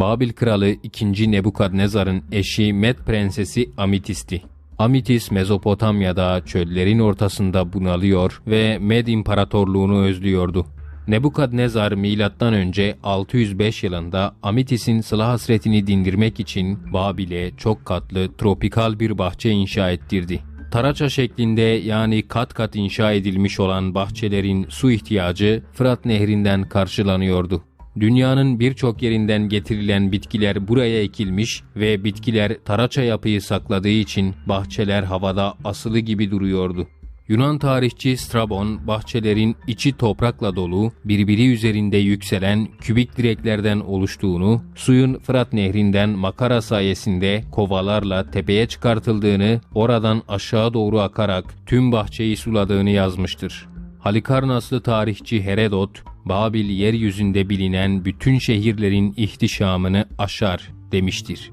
Babil kralı 2. Nebukadnezar'ın eşi Med prensesi Amitis'ti. Amitis Mezopotamya'da çöllerin ortasında bunalıyor ve Med imparatorluğunu özlüyordu. Nebukadnezar milattan önce 605 yılında Amitis'in sıla hasretini dindirmek için Babil'e çok katlı tropikal bir bahçe inşa ettirdi. Taraça şeklinde yani kat kat inşa edilmiş olan bahçelerin su ihtiyacı Fırat Nehri'nden karşılanıyordu. Dünyanın birçok yerinden getirilen bitkiler buraya ekilmiş ve bitkiler taraça yapıyı sakladığı için bahçeler havada asılı gibi duruyordu. Yunan tarihçi Strabon, bahçelerin içi toprakla dolu, birbiri üzerinde yükselen kübik direklerden oluştuğunu, suyun Fırat nehrinden makara sayesinde kovalarla tepeye çıkartıldığını, oradan aşağı doğru akarak tüm bahçeyi suladığını yazmıştır. Halikarnaslı tarihçi Herodot, Babil yeryüzünde bilinen bütün şehirlerin ihtişamını aşar demiştir.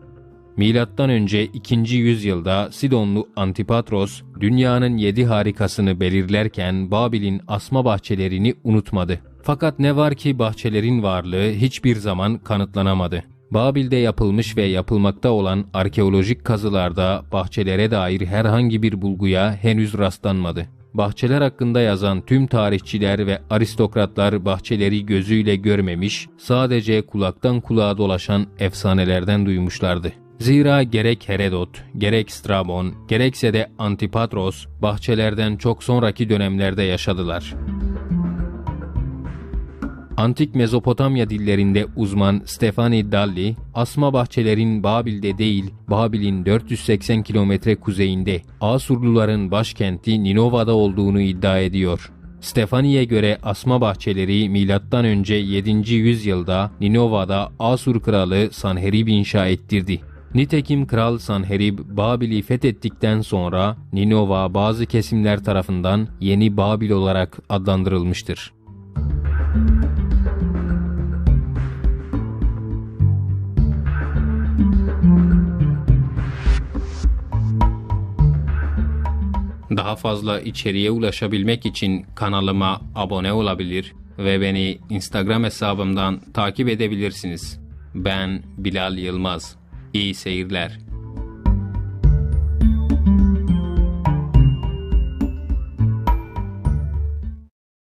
Milattan önce 2. yüzyılda Sidonlu Antipatros dünyanın yedi harikasını belirlerken Babil'in asma bahçelerini unutmadı. Fakat ne var ki bahçelerin varlığı hiçbir zaman kanıtlanamadı. Babil'de yapılmış ve yapılmakta olan arkeolojik kazılarda bahçelere dair herhangi bir bulguya henüz rastlanmadı. Bahçeler hakkında yazan tüm tarihçiler ve aristokratlar bahçeleri gözüyle görmemiş, sadece kulaktan kulağa dolaşan efsanelerden duymuşlardı. Zira gerek Herodot, gerek Strabon, gerekse de Antipatros bahçelerden çok sonraki dönemlerde yaşadılar. Antik Mezopotamya dillerinde uzman Stefani Dalli, asma bahçelerin Babil'de değil, Babil'in 480 kilometre kuzeyinde, Asurluların başkenti Ninova'da olduğunu iddia ediyor. Stefani'ye göre asma bahçeleri M.Ö. 7. yüzyılda Ninova'da Asur kralı Sanherib inşa ettirdi. Nitekim Kral Sanherib Babil'i fethettikten sonra Ninova bazı kesimler tarafından Yeni Babil olarak adlandırılmıştır. Daha fazla içeriğe ulaşabilmek için kanalıma abone olabilir ve beni Instagram hesabımdan takip edebilirsiniz. Ben Bilal Yılmaz. İyi seyirler.